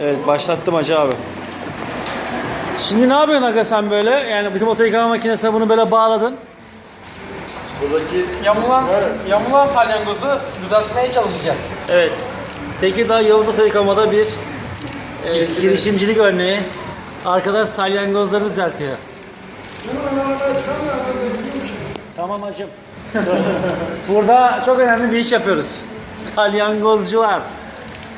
Evet başlattım Hacı abi. Şimdi ne yapıyorsun aga sen böyle? Yani bizim oto yıkama makinesine bunu böyle bağladın. Buradaki Yamulan, yamulan salyangozu düzeltmeye çalışacağız. Evet. Tekirdağ Yavuz Oto Yıkama'da bir e, girişimcilik örneği. Arkadaş salyangozları düzeltiyor. tamam hacım. Burada çok önemli bir iş yapıyoruz. Salyangozcular.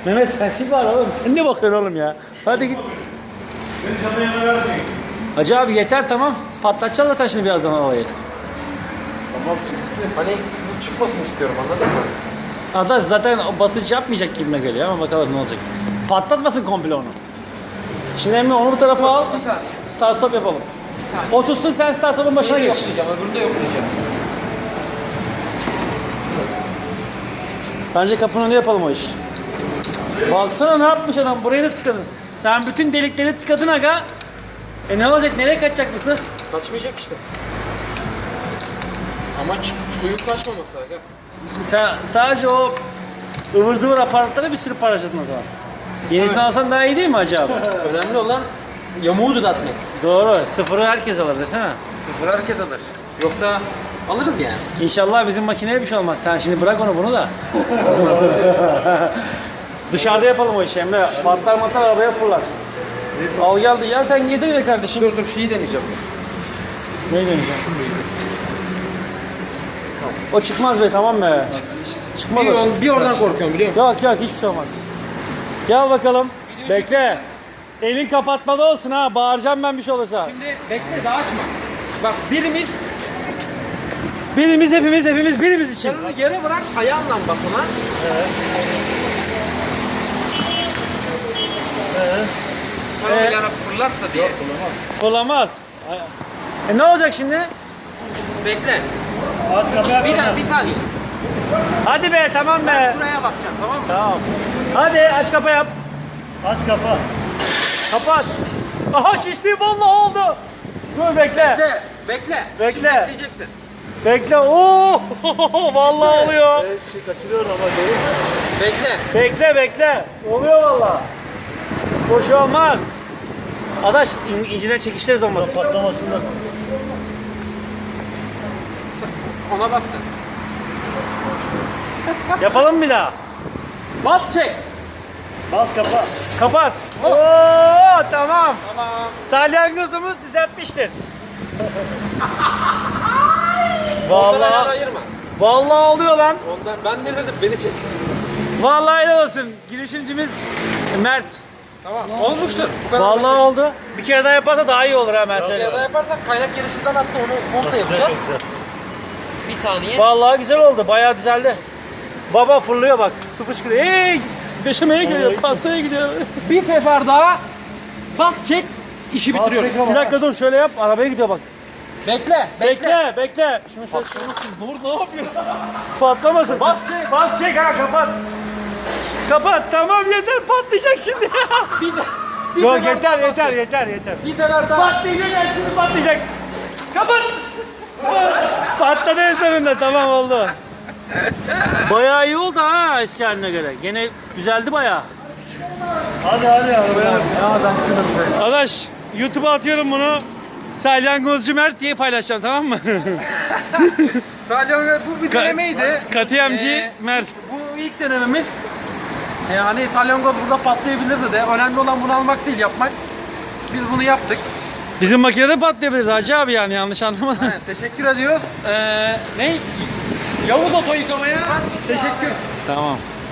Mehmet sensin var oğlum. Sen ne bakıyorsun oğlum ya? Hadi git. Hacı abi yeter tamam. Patlatacağız zaten şimdi birazdan havayı. Hani bu çıkmasın istiyorum anladın mı? Adaş zaten basınç yapmayacak gibime geliyor ama bakalım ne olacak. Patlatmasın komple onu. Şimdi Emre onu bu tarafa al. Bir saniye. Start stop yapalım. Otursun sen start stop'un başına Şeyi geç. yoklayacağım, öbürünü de yoklayacağım. Bence kapının önüne yapalım o iş. Baksana ne yapmış adam burayı da tıkadın. Sen bütün delikleri tıkadın aga. E ne olacak nereye kaçacak mısın? Kaçmayacak işte. Amaç suyun kaçmaması aga. Sen sadece o ıvır zıvır aparatlara bir sürü para harcadın o zaman. Yenisini alsan daha iyi değil mi acaba? Önemli olan yamuğu düzeltmek. Doğru. Sıfırı herkes alır desene. Sıfır hareket alır. Yoksa alırız yani. İnşallah bizim makineye bir şey olmaz. Sen şimdi bırak onu bunu da. Dışarıda yapalım o işi Emre. Patlar matlar arabaya fırlar. Al geldi ya sen yedir be kardeşim. Dur dur şeyi deneyeceğim. Ne deneyeceğim? O çıkmaz be tamam be. Çıkmaz Bir, o. or- bir oradan korkuyorum biliyor musun? Yok yok hiçbir şey olmaz. Gel bakalım. Bekle. Elin kapatmalı olsun ha. Bağıracağım ben bir şey olursa. Şimdi bekle daha açma. Bak birimiz Birimiz hepimiz hepimiz birimiz için. onu yere bırak ayağınla bas ona. Yani fırlarsa diye. Olamaz. E ne olacak şimdi? Bekle. aç kapıyı Bir, dakika, bir saniye. Hadi be tamam Ben be. şuraya bakacağım tamam mı? Tamam. Hadi aç kapa yap. Aç kapa. Kapat. Aha şişti vallahi oldu. Dur bekle. Bekle. Bekle. Bekle. Şimdi bekleyeceksin. Bekle. Oo! vallahi oluyor. Evet, şey kaçırıyor ama musun? Bekle. Bekle bekle. Oluyor vallahi. Boş olmaz. Adaş in, inciden çekişleriz olmasın. Patlamasında. Ona bastın. Yapalım bir daha. Bas çek. Bas kapa. Kapat. Oo tamam. Tamam. Salyangozumuz düzeltmiştir. Ondan vallahi ayırma. vallahi oluyor lan. Ondan ben demedim beni çek. Vallahi helal olsun. Girişimcimiz Mert. Tamam. Olmuştur. Bu kadar Vallahi oldu. Bir kere daha yaparsa daha iyi olur ha ben Ya da söylüyorum. yaparsak kaynak yeri şuradan attı onu monta yapacağız. Bir saniye. Vallahi güzel oldu. Bayağı düzeldi. Baba fırlıyor bak. Su fışkırıyor. Hey! Döşemeye gidiyor. Pastaya gidiyor. Bir sefer daha bas çek işi bitiriyoruz. Bir dakika dur şöyle yap. Arabaya gidiyor bak. Bekle. Bekle. Bekle, bekle. Şunu şöyle Dur ne yapıyorsun? patlamasın. Bas çek. Bas çek ha kapat. Kapat. Tamam yeter patlayacak şimdi. Bir, de, bir Yok yeter yeter çek. yeter yeter. Bir sefer daha. Patlayacak ya şimdi patlayacak. Kapat. Patladı en sonunda tamam oldu. Bayağı iyi oldu ha eski haline göre. Gene güzeldi bayağı. Hadi hadi arabaya. Arkadaş YouTube'a atıyorum bunu. Salyangozcu Mert diye paylaşacağım tamam mı? Salyangoz bu bir Ka- denemeydi. Katiyemci Ee, Mert. Bu ilk denememiz. Yani salyangoz burada patlayabilirdi de. Önemli olan bunu almak değil yapmak. Biz bunu yaptık. Bizim makinede patlayabilir Hacı abi yani yanlış anlamadım. Evet, teşekkür ediyoruz. Ee, ne? Yavuz Oto yıkamaya teşekkür. tamam.